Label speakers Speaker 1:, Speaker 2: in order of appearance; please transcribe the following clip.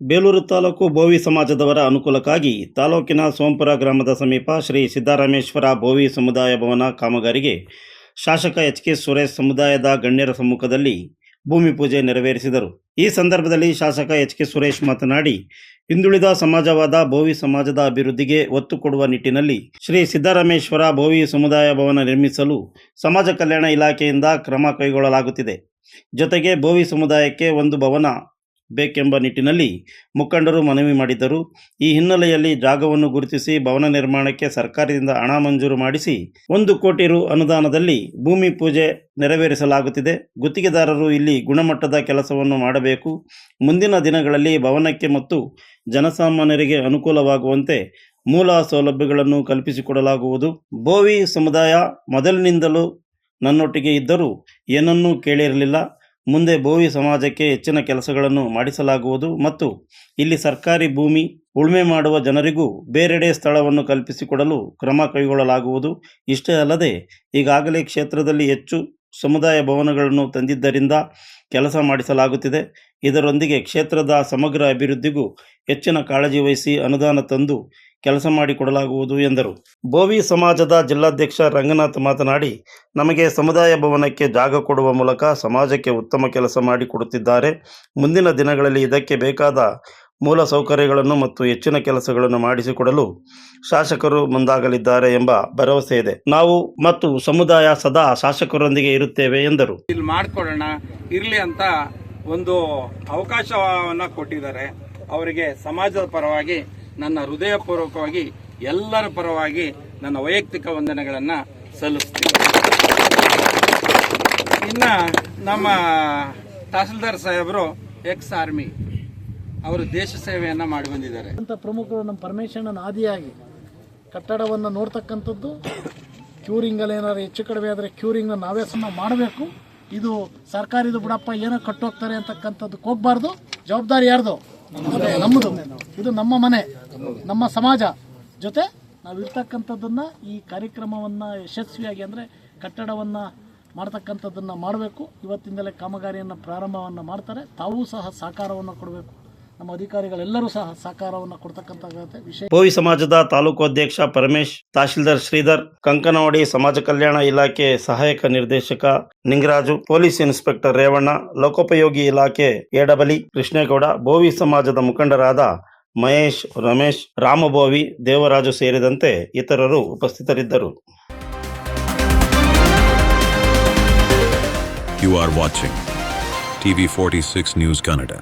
Speaker 1: ಬೇಲೂರು ತಾಲೂಕು ಬೋವಿ ಸಮಾಜದವರ ಅನುಕೂಲಕ್ಕಾಗಿ ತಾಲೂಕಿನ ಸೋಂಪುರ ಗ್ರಾಮದ ಸಮೀಪ ಶ್ರೀ ಸಿದ್ದರಾಮೇಶ್ವರ ಬೋವಿ ಸಮುದಾಯ ಭವನ ಕಾಮಗಾರಿಗೆ ಶಾಸಕ ಎಚ್ ಕೆ ಸುರೇಶ್ ಸಮುದಾಯದ ಗಣ್ಯರ ಸಮ್ಮುಖದಲ್ಲಿ ಭೂಮಿ ಪೂಜೆ ನೆರವೇರಿಸಿದರು. ಈ ಸಂದರ್ಭದಲ್ಲಿ ಶಾಸಕ ಎಚ್ ಕೆ ಸುರೇಶ್ ಮಾತನಾಡಿ, ಹಿಂದುಳಿದ ಸಮಾಜವಾದ ಬೋವಿ ಸಮಾಜದ ಅಭಿವೃದ್ಧಿಗೆ ಒತ್ತು ಕೊಡುವ ನಿಟ್ಟಿನಲ್ಲಿ ಶ್ರೀ ಸಿದ್ದರಾಮೇಶ್ವರ ಬೋವಿ ಸಮುದಾಯ ಭವನ ನಿರ್ಮಿಸಲು ಸಮಾಜ ಕಲ್ಯಾಣ ಇಲಾಖೆಯಿಂದ ಕ್ರಮ ಕೈಗೊಳ್ಳಲಾಗುತ್ತಿದೆ. ಜೊತೆಗೆ ಬೋವಿ ಸಮುದಾಯಕ್ಕೆ ಒಂದು ಭವನ ಬೇಕೆಂಬ ನಿಟ್ಟಿನಲ್ಲಿ ಮುಖಂಡರು ಮನವಿ ಮಾಡಿದ್ದರು. ಈ ಹಿನ್ನೆಲೆಯಲ್ಲಿ ಜಾಗವನ್ನು ಗುರುತಿಸಿ ಭವನ ನಿರ್ಮಾಣಕ್ಕೆ ಸರ್ಕಾರದಿಂದ ಹಣ ಮಂಜೂರು ಮಾಡಿಸಿ ಒಂದು ಕೋಟಿ ರು ಅನುದಾನದಲ್ಲಿ ಭೂಮಿ ಪೂಜೆ ನೆರವೇರಿಸಲಾಗುತ್ತಿದೆ. ಗುತ್ತಿಗೆದಾರರು ಇಲ್ಲಿ ಗುಣಮಟ್ಟದ ಕೆಲಸವನ್ನು ಮಾಡಬೇಕು. ಮುಂದಿನ ದಿನಗಳಲ್ಲಿ ಭವನಕ್ಕೆ ಮತ್ತು ಜನಸಾಮಾನ್ಯರಿಗೆ ಅನುಕೂಲವಾಗುವಂತೆ ಮೂಲ ಸೌಲಭ್ಯಗಳನ್ನು ಕಲ್ಪಿಸಿಕೊಡಲಾಗುವುದು. ಬೋವಿ ಸಮುದಾಯ ಮೊದಲಿನಿಂದಲೂ ನನ್ನೊಟ್ಟಿಗೆ ಇದ್ದರೂ ಏನನ್ನೂ ಕೇಳಿರಲಿಲ್ಲ. ಮುಂದೆ ಭೋವಿ ಸಮಾಜಕ್ಕೆ ಹೆಚ್ಚಿನ ಕೆಲಸಗಳನ್ನು ಮಾಡಿಸಲಾಗುವುದು ಮತ್ತು ಇಲ್ಲಿ ಸರ್ಕಾರಿ ಭೂಮಿ ಉಳುಮೆ ಮಾಡುವ ಜನರಿಗೂ ಬೇರೆಡೆ ಸ್ಥಳವನ್ನು ಕಲ್ಪಿಸಿಕೊಡಲು ಕ್ರಮ ಕೈಗೊಳ್ಳಲಾಗುವುದು. ಇಷ್ಟೇ ಅಲ್ಲದೆ ಈಗಾಗಲೇ ಕ್ಷೇತ್ರದಲ್ಲಿ ಹೆಚ್ಚು ಸಮುದಾಯ ಭವನಗಳನ್ನು ತಂದಿದ್ದರಿಂದ ಕೆಲಸ ಮಾಡಿಸಲಾಗುತ್ತಿದೆ. ಇದರೊಂದಿಗೆ ಕ್ಷೇತ್ರದ ಸಮಗ್ರ ಅಭಿವೃದ್ಧಿಗೂ ಹೆಚ್ಚಿನ ಕಾಳಜಿ ವಹಿಸಿ ಅನುದಾನ ತಂದು ಕೆಲಸ ಮಾಡಿಕೊಡಲಾಗುವುದು ಎಂದರು. ಬೋವಿ ಸಮಾಜದ ಜಿಲ್ಲಾಧ್ಯಕ್ಷ ರಂಗನಾಥ್ ಮಾತನಾಡಿ, ನಮಗೆ ಸಮುದಾಯ ಭವನಕ್ಕೆ ಜಾಗ ಕೊಡುವ ಮೂಲಕ ಸಮಾಜಕ್ಕೆ ಉತ್ತಮ ಕೆಲಸ ಮಾಡಿಕೊಡುತ್ತಿದ್ದಾರೆ ಮುಂದಿನ ದಿನಗಳಲ್ಲಿ ಇದಕ್ಕೆ ಬೇಕಾದ ಮೂಲ ಸೌಕರ್ಯಗಳನ್ನು ಮತ್ತು ಹೆಚ್ಚಿನ ಕೆಲಸಗಳನ್ನು ಮಾಡಿಸಿಕೊಡಲು ಶಾಸಕರು ಮುಂದಾಗಲಿದ್ದಾರೆ ಎಂಬ ಭರವಸೆ ಇದೆ. ನಾವು ಮತ್ತು ಸಮುದಾಯ ಸದಾ ಶಾಸಕರೊಂದಿಗೆ ಇರುತ್ತೇವೆ ಎಂದರು.
Speaker 2: ಇಲ್ಲಿ ಮಾಡಿಕೊಡೋಣ ಇರಲಿ ಅಂತ ಒಂದು ಅವಕಾಶವನ್ನು ಕೊಟ್ಟಿದ್ದಾರೆ. ಅವರಿಗೆ ಸಮಾಜದ ಪರವಾಗಿ ನನ್ನ ಹೃದಯಪೂರ್ವಕವಾಗಿ ಎಲ್ಲರ ಪರವಾಗಿ ನನ್ನ ವೈಯಕ್ತಿಕ ವಂದನೆಗಳನ್ನು ಸಲ್ಲಿಸ್ತೀನಿ. ಇನ್ನು ನಮ್ಮ ತಹಸೀಲ್ದಾರ್ ಸಾಹೇಬರು ಎಕ್ಸ್ ಆರ್ಮಿ ಅವರು ದೇಶ ಸೇವೆಯನ್ನು ಮಾಡಿ ಬಂದಿದ್ದಾರೆ.
Speaker 3: ಅಂತ ಪ್ರಮುಖರು ನಮ್ಮ ಪರಮೇಶ್ವರನ ಆದಿಯಾಗಿ ಕಟ್ಟಡವನ್ನು ನೋಡ್ತಕ್ಕಂಥದ್ದು ಕ್ಯೂರಿಂಗಲ್ಲಿ ಏನಾದ್ರು ಹೆಚ್ಚು ಕಡಿಮೆ ಆದರೆ ಕ್ಯೂರಿಂಗ್ನ ನಾವೇ ಸಹ ಮಾಡಬೇಕು. ಇದು ಸರ್ಕಾರಿದು ಬಿಡಪ್ಪ, ಏನೋ ಕಟ್ಟೋಗ್ತಾರೆ ಅಂತಕ್ಕಂಥದ್ದಕ್ಕೆ ಹೋಗ್ಬಾರ್ದು. ಜವಾಬ್ದಾರಿ ಯಾರ್ದು? ನಮ್ಮದು ಇದು ನಮ್ಮ ಮನೆ. ನಮ್ಮ ಸಮಾಜ ಜೊತೆ ನಾವು ಇರ್ತಕ್ಕಂಥದ್ದನ್ನು ಈ ಕಾರ್ಯಕ್ರಮವನ್ನು ಯಶಸ್ವಿಯಾಗಿ ಅಂದರೆ ಕಟ್ಟಡವನ್ನು ಮಾಡ್ತಕ್ಕಂಥದ್ದನ್ನು ಮಾಡಬೇಕು. ಇವತ್ತಿಂದಲೇ ಕಾಮಗಾರಿಯನ್ನು ಪ್ರಾರಂಭವನ್ನು ಮಾಡ್ತಾರೆ. ತಾವೂ ಸಹ ಸಹಕಾರವನ್ನು ಕೊಡಬೇಕು. ನಮ್ಮ ಅಧಿಕಾರಿಗಳೆಲ್ಲರೂ ಸಹ ಸಹಕಾರವನ್ನು ಕೊಡ್ತಕ್ಕಂಥ ವಿಷಯ
Speaker 1: ಭೋವಿ ಸಮಾಜದ ತಾಲೂಕು ಅಧ್ಯಕ್ಷ ಪರಮೇಶ್, ತಹಶೀಲ್ದಾರ್ ಶ್ರೀಧರ್, ಕಂಕನವಾಡಿ ಸಮಾಜ ಕಲ್ಯಾಣ ಇಲಾಖೆ ಸಹಾಯಕ ನಿರ್ದೇಶಕ ನಿಂಗರಾಜು, ಪೊಲೀಸ್ ಇನ್ಸ್ಪೆಕ್ಟರ್ ರೇವಣ್ಣ, ಲೋಕೋಪಯೋಗಿ ಇಲಾಖೆ ಎಡಬಲಿ ಕೃಷ್ಣೇಗೌಡ, ಭೋವಿ ಸಮಾಜದ ಮುಖಂಡರಾದ ಮಹೇಶ್ ರಮೇಶ್ ರಾಮಭೋವಿ ದೇವರಾಜು ಸೇರಿದಂತೆ ಇತರರು ಉಪಸ್ಥಿತರಿದ್ದರು you
Speaker 4: You are watching TV46 News Canada.